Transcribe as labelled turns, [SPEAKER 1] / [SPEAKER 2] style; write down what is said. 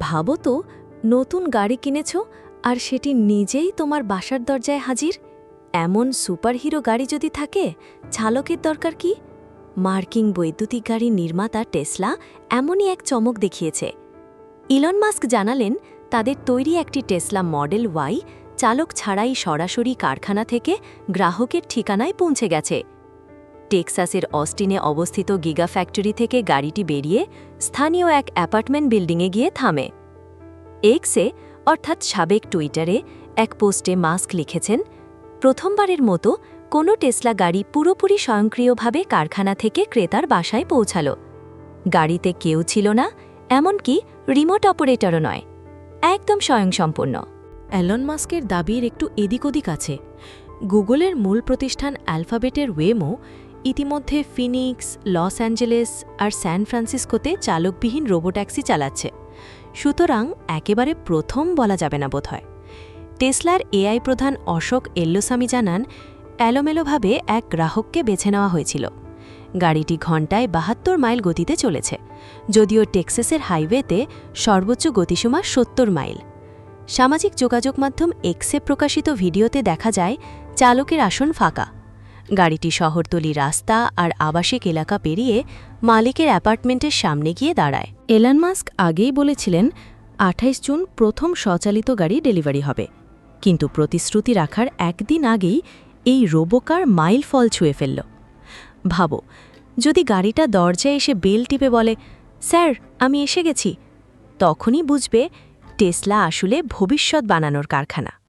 [SPEAKER 1] ভাবো তো, নতুন গাড়ি কিনেছ আর সেটি নিজেই তোমার বাসার দরজায় হাজির? এমন সুপারহিরো গাড়ি যদি থাকে, চালকের দরকার কি? মার্কিং বৈদ্যুতিক গাড়ি নির্মাতা টেসলা এমনই এক চমক দেখিয়েছে। ইলন মাস্ক জানালেন, তাদের তৈরি একটি টেসলা মডেল ওয়াই চালক ছাড়াই সরাসরি কারখানা থেকে গ্রাহকের ঠিকানায় পৌঁছে গেছে। টেক্সাসের অস্টিনে অবস্থিত গিগা ফ্যাক্টরি থেকে গাড়িটি বেরিয়ে স্থানীয় এক অ্যাপার্টমেন্ট বিল্ডিংয়ে গিয়ে থামে। এক্সে, অর্থাৎ সাবেক টুইটারে, এক পোস্টে মাস্ক লিখেছেন, প্রথমবারের মতো কোনো টেসলা গাড়ি পুরোপুরি স্বয়ংক্রিয়ভাবে কারখানা থেকে ক্রেতার বাসায় পৌঁছাল। গাড়িতে কেউ ছিল না, এমনকি রিমোট অপারেটরও নয়। একদম স্বয়ংসম্পূর্ণ। অ্যালন মাস্কের দাবির একটু এদিক ওদিক আছে। গুগলের মূল প্রতিষ্ঠান অ্যালফাবেটের ওয়েমো ইতিমধ্যে ফিনিক্স, লস অ্যাঞ্জেলেস আর স্যান ফ্রান্সিসকোতে চালকবিহীন রোবোট্যাক্সি চালাচ্ছে। সুতরাং একেবারে প্রথম বলা যাবে না বোধহয়। টেসলার এআই প্রধান অশোক এল্লোসামি জানান, এলোমেলোভাবে এক গ্রাহককে বেছে নেওয়া হয়েছিল। গাড়িটি ঘণ্টায় বাহাত্তর মাইল গতিতে চলেছে, যদিও টেক্সাসের হাইওয়েতে সর্বোচ্চ গতিসীমা সত্তর মাইল। সামাজিক যোগাযোগ মাধ্যম এক্সে প্রকাশিত ভিডিওতে দেখা যায়, চালকের আসন ফাঁকা। গাড়িটি শহরতলি রাস্তা আর আবাসিক এলাকা পেরিয়ে মালিকের অ্যাপার্টমেন্টের সামনে গিয়ে দাঁড়ায়। এলান মাস্ক আগেই বলেছিলেন, আঠাইশ জুন প্রথম স্বচালিত গাড়ি ডেলিভারি হবে। কিন্তু প্রতিশ্রুতি রাখার একদিন আগেই এই রোবোকার মাইল ফল ছুঁয়ে ফেলল। ভাবো, যদি গাড়িটা দরজায় এসে বেল টিপে বলে, স্যার, আমি এসে গেছি, তখনই বুঝবে টেসলা আসলে ভবিষ্যৎ বানানোর কারখানা।